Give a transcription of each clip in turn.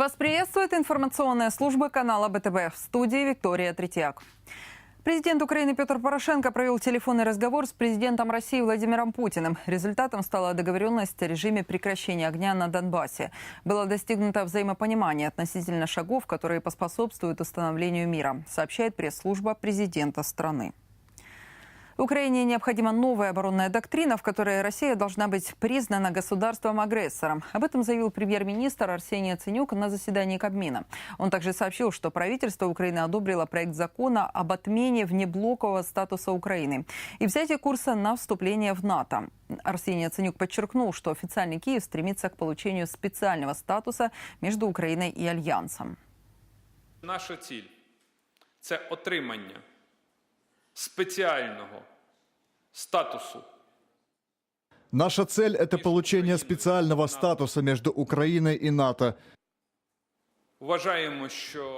Вас приветствует информационная служба канала БТБ. В студии Виктория Третьяк. Президент Украины Петр Порошенко провел телефонный разговор с президентом России Владимиром Путиным. Результатом стала договоренность о режиме прекращения огня на Донбассе. Было достигнуто взаимопонимание относительно шагов, которые поспособствуют установлению мира, сообщает пресс-служба президента страны. Украине необходима новая оборонная доктрина, в которой Россия должна быть признана государством-агрессором. Об этом заявил премьер-министр Арсений Яценюк на заседании Кабмина. Он также сообщил, что правительство Украины одобрило проект закона об отмене внеблокового статуса Украины и взятие курса на вступление в НАТО. Арсений Яценюк подчеркнул, что официальный Киев стремится к получению специального статуса между Украиной и Альянсом. Наша ціль це отримання спеціального статусу Наша цель – это получение специального статуса между Украиной и НАТО.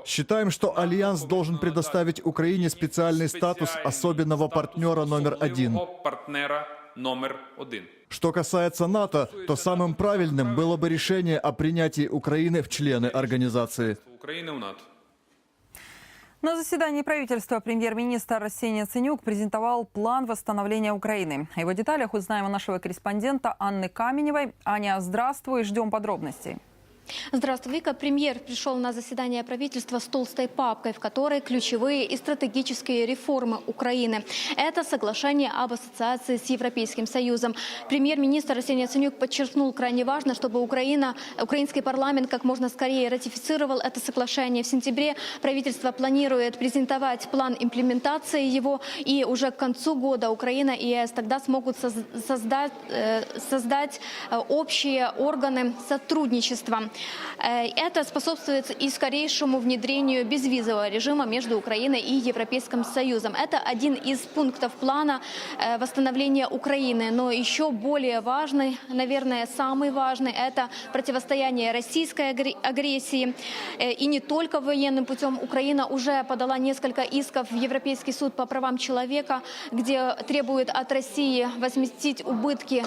Считаем, что Альянс должен предоставить Украине специальный статус особенного статус партнера номер один. особливого партнера номер один. Что касается НАТО, то самым правильным было бы решение о принятии Украины в члены организации. На заседании правительства премьер-министр Арсений Яценюк презентовал план восстановления Украины. О его деталях узнаем у нашего корреспондента Анны Каменевой. Аня, здравствуй, ждем подробностей. Здравствуй, Вика. Премьер пришел на заседание правительства с толстой папкой, в которой ключевые и стратегические реформы Украины. Это соглашение об ассоциации с Европейским Союзом. Премьер-министр Арсений Яценюк подчеркнул, крайне важно, чтобы Украина, украинский парламент как можно скорее ратифицировал это соглашение. В сентябре правительство планирует презентовать план имплементации его, и уже к концу года Украина и ЕС тогда смогут соз- создать, э, создать э, общие органы сотрудничества. Э, Это способствует и скорейшему внедрению безвизового режима между Украиной и Европейским Союзом. Это один из пунктов плана э, восстановления Украины. Но еще более важный, наверное, самый важный, это противостояние российской агре- агрессии. Э, И не только военным путем. Украина уже подала несколько исков в Европейский суд по правам человека, где требует от России возместить убытки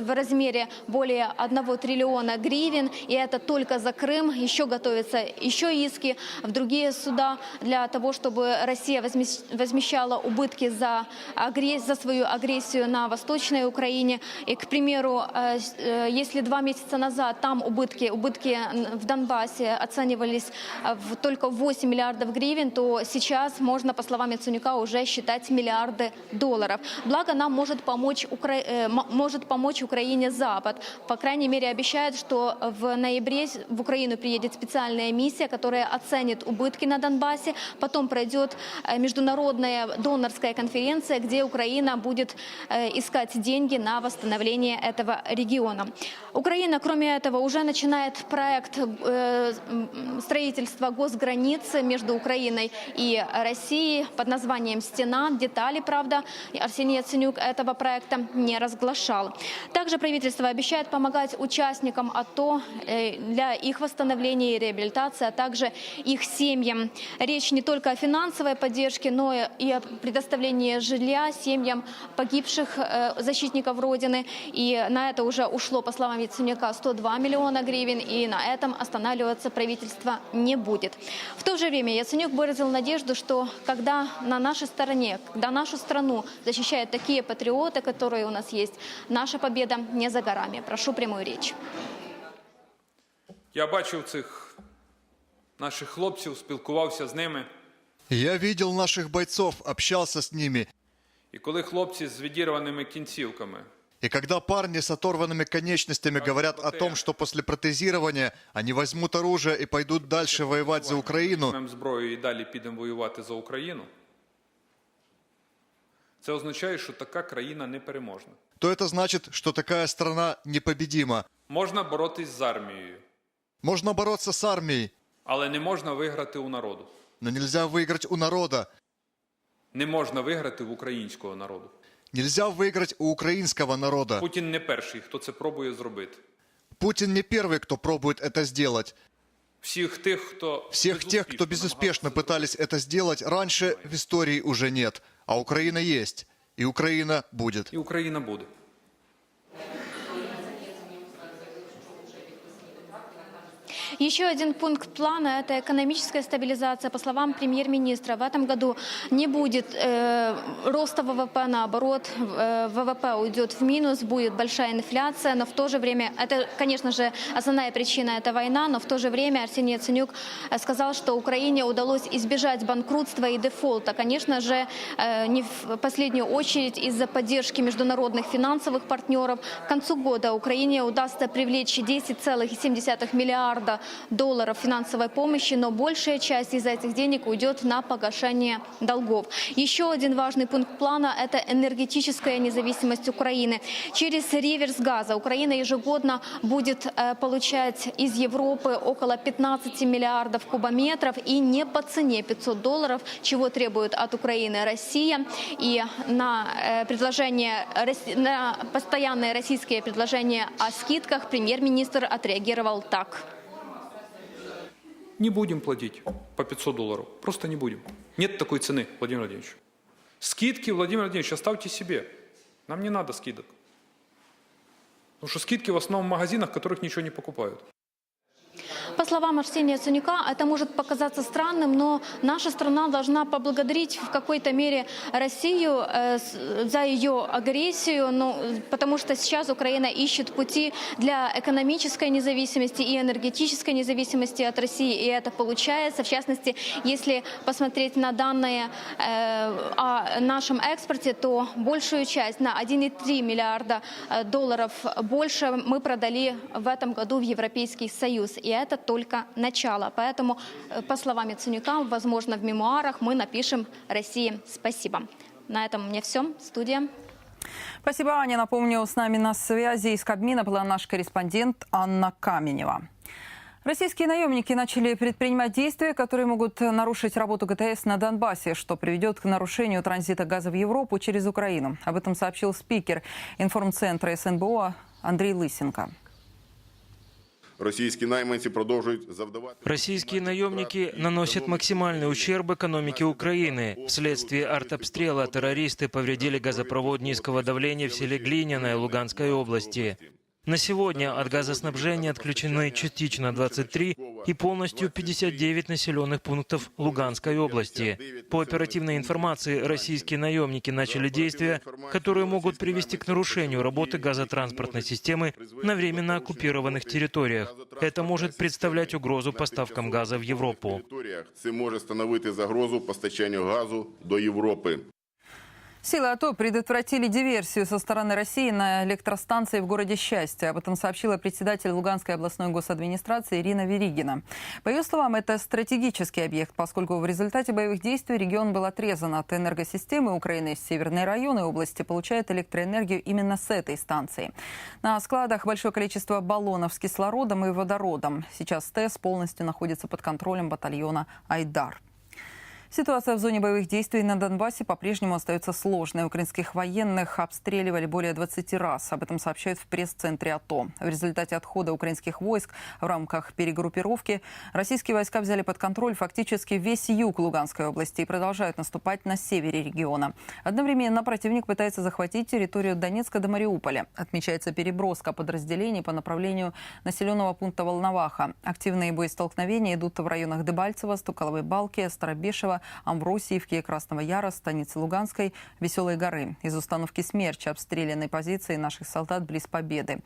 в размере более 1 триллиона гривен. И это только за Крым. Еще готовятся еще иски в другие суда для того, чтобы Россия возмещала убытки за, агресс- за свою агрессию на Восточной Украине. И, к примеру, э, э, если два месяца назад там убытки, убытки в Донбассе оценивались э, в только 8 миллиардов гривен, то сейчас можно, по словам Яценюка, уже считать миллиарды долларов. Благо нам может помочь, Укра- может помочь Украине Запад. По крайней мере, обещает, что в ноябре в Украину приедет специальная миссия, которая оценит убытки на Донбассе. Потом пройдет э, международная донорская конференция, где Украина будет э, искать деньги на восстановление этого региона. Украина, кроме этого, уже начинает проект э, строительства госграницы между Украиной и Россией под названием «Стена». Детали, правда, Арсений Яценюк этого проекта не разглашал. Также правительство обещает помогать участникам АТО для их восстановления и реабилитации, а также их семьям. Речь не только о финансовой поддержке, но и о предоставлении жилья семьям погибших э, защитников Родины. И на это уже ушло, по словам Яценюка, 102 миллиона гривен, и на этом останавливаться правительство не будет. В то же время Яценюк выразил надежду, что когда на нашей стороне, когда нашу страну защищают такие патриоты, которые у нас есть, наша победа не за горами. Прошу прямую речь. Я бачив цих наших хлопців, спілкувався з ними. Я видел наших бойцов, общался с ними. І коли хлопці з відірваними кінцівками И когда парни с оторванными конечностями говорят о том, что после протезирования они возьмут оружие и пойдут дальше воевать за Украину, візьмемо зброю і далі підемо воювати за Україну, це означає, що така країна непереможна. то это значит, что такая страна непобедима. Можна боротись з армією, Можно бороться с армией, але не можна виграти у народу. но нельзя выиграть у народа. Не можна виграти в українського народу. Нельзя выиграть у украинского народа. Путін не перший, хто це пробує зробити. Путин не первый, кто пробует это сделать. Всіх тих, хто Всех тех, кто безуспешно пытались это сделать раньше, в истории уже нет. А Украина есть. И Украина будет. і Україна буде. Еще один пункт плана – это экономическая стабилизация. По словам премьер-министра, в этом году не будет э, роста ВВП, наоборот, э, ВВП уйдет в минус, будет большая инфляция, но в то же время, это, конечно же, основная причина – это война, но в то же время Арсений Яценюк э, сказал, что Украине удалось избежать банкротства и дефолта. Конечно же, э, не в последнюю очередь из-за поддержки международных финансовых партнеров. К концу года Украине удастся привлечь 10,7 миллиарда долларов финансовой помощи, но большая часть из этих денег уйдет на погашение долгов. Еще один важный пункт плана – это энергетическая независимость Украины. Через реверс газа Украина ежегодно будет э, получать из Европы около 15 миллиардов кубометров и не по цене 500 долларов, чего требует от Украины Россия. И на э, предложение, на постоянные российские предложения о скидках премьер-министр отреагировал так. Не будем платить по 500 долларов. Просто не будем. Нет такой цены, Владимир Владимирович. Скидки, Владимир Владимирович, оставьте себе. Нам не надо скидок. Потому что скидки в основном в магазинах, в которых ничего не покупают. По словам Арсения Ценюка, это может показаться странным, но наша страна должна поблагодарить в какой-то мере Россию э, за ее агрессию, ну, потому что сейчас Украина ищет пути для экономической независимости и энергетической независимости от России, и это получается. В частности, если посмотреть на данные э, о нашем экспорте, то большую часть, на 1,3 миллиарда э, долларов больше мы продали в этом году в Европейский Союз. И это только начало. Поэтому, э, по словам Яценюка, возможно, в мемуарах мы напишем России спасибо. На этом у меня все. Студия. Спасибо, Аня. Напомню, с нами на связи из Кабмина была наш корреспондент Анна Каменева. Российские наемники начали предпринимать действия, которые могут нарушить работу ГТС на Донбассе, что приведет к нарушению транзита газа в Европу через Украину. Об этом сообщил спикер информцентра СНБО Андрей Лысенко. Російські найманці продовжують завдавати Российские наемники наносят максимальный ущерб экономике Украины. Вследствие артобстрела террористы повредили газопровод низкого давления в селе Глиняное Луганской области. На сегодня от газоснабжения отключены частично 23 и полностью 59 населенных пунктов Луганской области. По оперативной информации, российские наемники начали действия, которые могут привести к нарушению работы газотранспортной системы на временно оккупированных территориях. Это может представлять угрозу поставкам газа в Европу. Це може становити загрозу постачанню газу до Європи. Силы АТО предотвратили диверсию со стороны России на электростанции в городе Счастье. Об этом сообщила председатель Луганской областной госадминистрации Ирина Веригина. По ее словам, это стратегический объект, поскольку в результате боевых действий регион был отрезан от энергосистемы Украины. Северные районы области получают электроэнергию именно с этой станции. На складах большое количество баллонов с кислородом и водородом. Сейчас ТЭС полностью находится под контролем батальона «Айдар». Ситуация в зоне боевых действий на Донбассе по-прежнему остается сложной. Украинских военных обстреливали более 20 раз. Об этом сообщают в пресс-центре АТО. В результате отхода украинских войск в рамках перегруппировки российские войска взяли под контроль фактически весь юг Луганской области и продолжают наступать на севере региона. Одновременно противник пытается захватить территорию Донецка до Мариуполя. Отмечается переброска подразделений по направлению населенного пункта Волноваха. Активные боестолкновения идут в районах Дебальцева, Стуколовой Балки, Старобешева, Амбросиевки, Красного Яра, станицы Луганской, Веселой горы. Из установки «Смерч» обстрелянной позиции наших солдат близ Победы.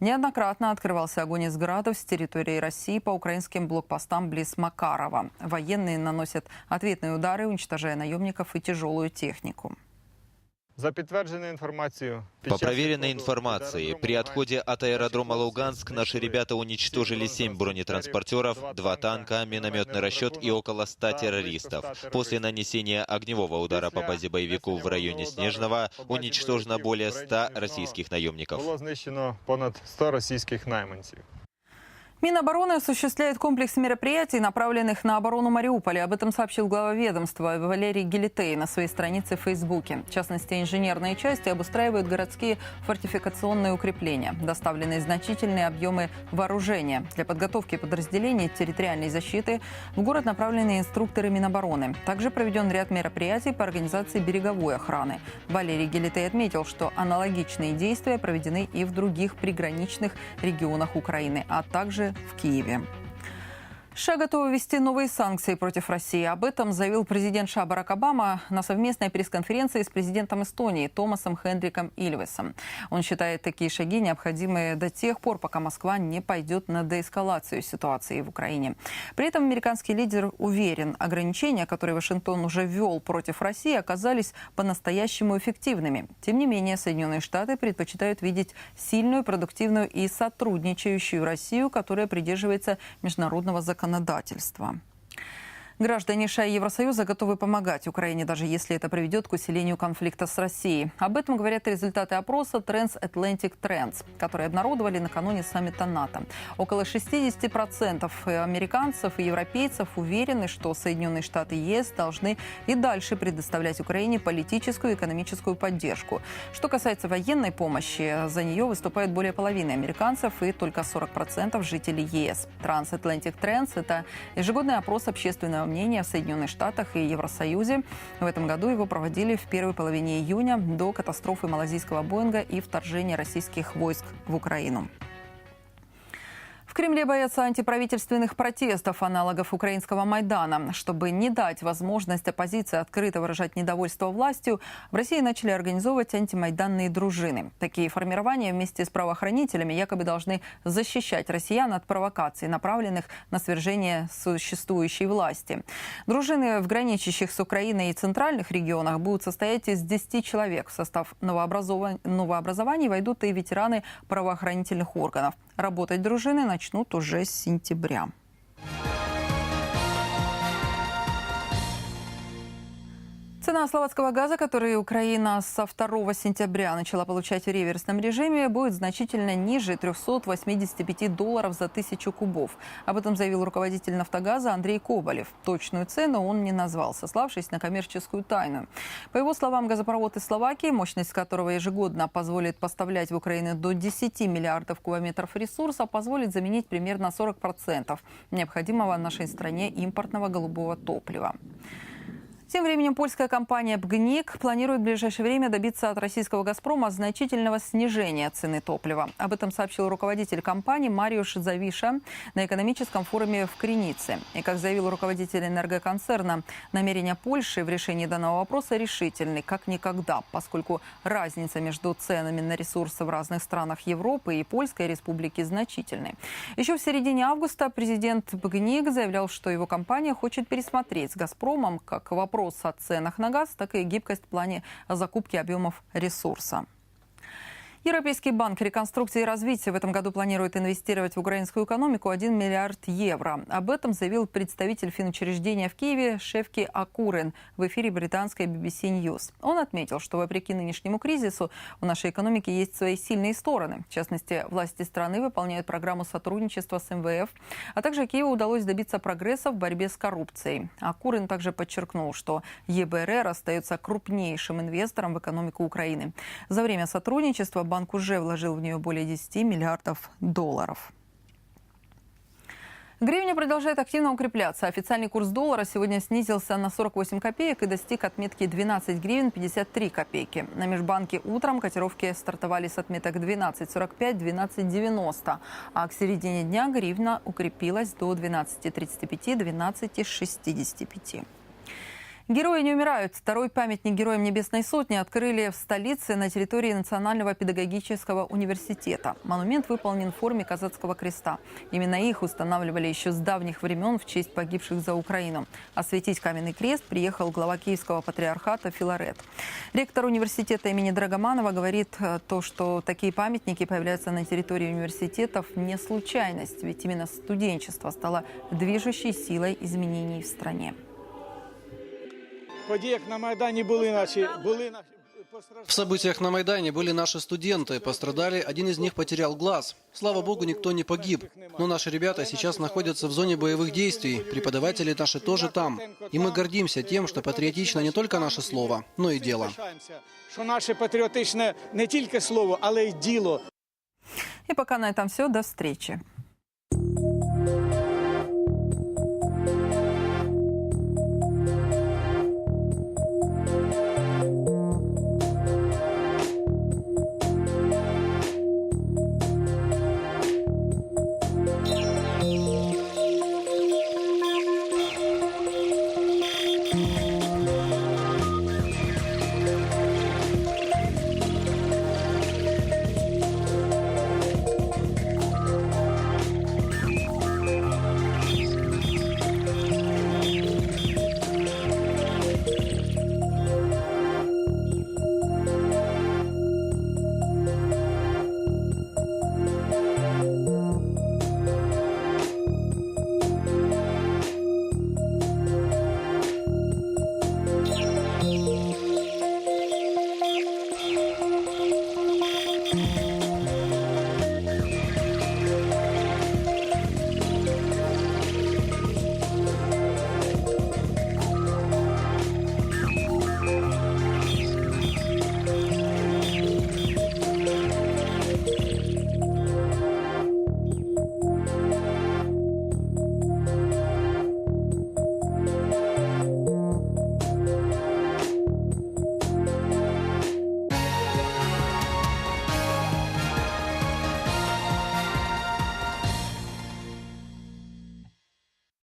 Неоднократно открывался огонь из градов с территории России по украинским блокпостам близ Макарова. Военные наносят ответные удары, уничтожая наемников и тяжелую технику. По проверенной информации, при отходе от аэродрома Луганск наши ребята уничтожили 7 бронетранспортеров, 2 танка, минометный расчет и около 100 террористов. После нанесения огневого удара по базе боевиков в районе Снежного уничтожено более 100 российских наемников. Минобороны осуществляет комплекс мероприятий, направленных на оборону Мариуполя. Об этом сообщил глава ведомства Валерий Гелитей на своей странице в Фейсбуке. В частности, инженерные части обустраивают городские фортификационные укрепления. Доставлены значительные объемы вооружения. Для подготовки подразделений территориальной защиты в город направлены инструкторы Минобороны. Также проведен ряд мероприятий по организации береговой охраны. Валерий Гелитей отметил, что аналогичные действия проведены и в других приграничных регионах Украины, а также в Киеве. США готовы ввести новые санкции против России. Об этом заявил президент США Барак Обама на совместной пресс-конференции с президентом Эстонии Томасом Хендриком Ильвесом. Он считает такие шаги необходимы до тех пор, пока Москва не пойдет на деэскалацию ситуации в Украине. При этом американский лидер уверен, ограничения, которые Вашингтон уже ввел против России, оказались по-настоящему эффективными. Тем не менее, Соединенные Штаты предпочитают видеть сильную, продуктивную и сотрудничающую Россию, которая придерживается международного законодательства законодательства. Граждане США и Евросоюза готовы помогать Украине, даже если это приведет к усилению конфликта с Россией. Об этом говорят результаты опроса Transatlantic Trends, который обнародовали накануне саммита НАТО. Около 60% американцев и европейцев уверены, что Соединенные Штаты и ЕС должны и дальше предоставлять Украине политическую и экономическую поддержку. Что касается военной помощи, за нее выступают более половины американцев и только 40% жителей ЕС. Transatlantic Trends – это ежегодный опрос общественного мнения в Соединенных Штатах и Евросоюзе. В этом году его проводили в первой половине июня до катастрофы малазийского Боинга и вторжения российских войск в Украину. В Кремле боятся антиправительственных протестов, аналогов украинского Майдана. Чтобы не дать возможность оппозиции открыто выражать недовольство властью, в России начали организовывать антимайданные дружины. Такие формирования вместе с правоохранителями якобы должны защищать россиян от провокаций, направленных на свержение существующей власти. Дружины в граничащих с Украиной и центральных регионах будут состоять из 10 человек. В состав новообразован... новообразований войдут и ветераны правоохранительных органов. Работать дружины начнут уже с сентября. Цена словацкого газа, который Украина со 2 сентября начала получать в реверсном режиме, будет значительно ниже 385 долларов за тысячу кубов. Об этом заявил руководитель «Нафтогаза» Андрей Коболев. Точную цену он не назвал, сославшись на коммерческую тайну. По его словам, газопровод из Словакии, мощность которого ежегодно позволит поставлять в Украину до 10 миллиардов кубометров ресурса, позволит заменить примерно 40% необходимого нашей стране импортного голубого топлива. Тем временем польская компания «Бгник» планирует в ближайшее время добиться от российского «Газпрома» значительного снижения цены топлива. Об этом сообщил руководитель компании Мариуш Завиша на экономическом форуме в Кренице. И, как заявил руководитель энергоконцерна, намерения Польши в решении данного вопроса решительны, как никогда, поскольку разница между ценами на ресурсы в разных странах Европы и Польской республики значительны. Еще в середине августа президент «Бгник» заявлял, что его компания хочет пересмотреть с «Газпромом» как вопрос вопрос о ценах на газ, так и гибкость в плане закупки объемов ресурса. Европейский банк реконструкции и развития в этом году планирует инвестировать в украинскую экономику 1 миллиард евро. Об этом заявил представитель финучреждения в Киеве Шевки Акурен в эфире британской BBC News. Он отметил, что вопреки нынешнему кризису у нашей экономики есть свои сильные стороны. В частности, власти страны выполняют программу сотрудничества с МВФ, а также Киеву удалось добиться прогресса в борьбе с коррупцией. Акурен также подчеркнул, что ЕБРР остается крупнейшим инвестором в экономику Украины. За время сотрудничества банк уже вложил в нее более 10 миллиардов долларов. Гривня продолжает активно укрепляться. Официальный курс доллара сегодня снизился на 48 копеек и достиг отметки 12 гривен 53 копейки. На межбанке утром котировки стартовали с отметок 12.45-12.90, а к середине дня гривна укрепилась до 12.35-12.65. Герои не умирают. Второй памятник героям Небесной Сотни открыли в столице на территории Национального педагогического университета. Монумент выполнен в форме казацкого креста. Именно их устанавливали еще с давних времен в честь погибших за Украину. Осветить каменный крест приехал глава Киевского патриархата Филарет. Ректор университета имени Драгоманова говорит э, то, что такие памятники появляются на территории университетов не случайность, ведь именно студенчество стало движущей силой изменений в стране подіях на Майдані були наші були наші В событиях на Майдане были наши студенты. Пострадали, один из них потерял глаз. Слава богу, никто не погиб. Но наши ребята сейчас находятся в зоне боевых действий. Преподаватели наши тоже там. И мы гордимся тем, что патриотично не только наше слово, но и дело. пишаємося, що наше патріотичне не тільки слово, але й діло. И пока на этом все. До встречи.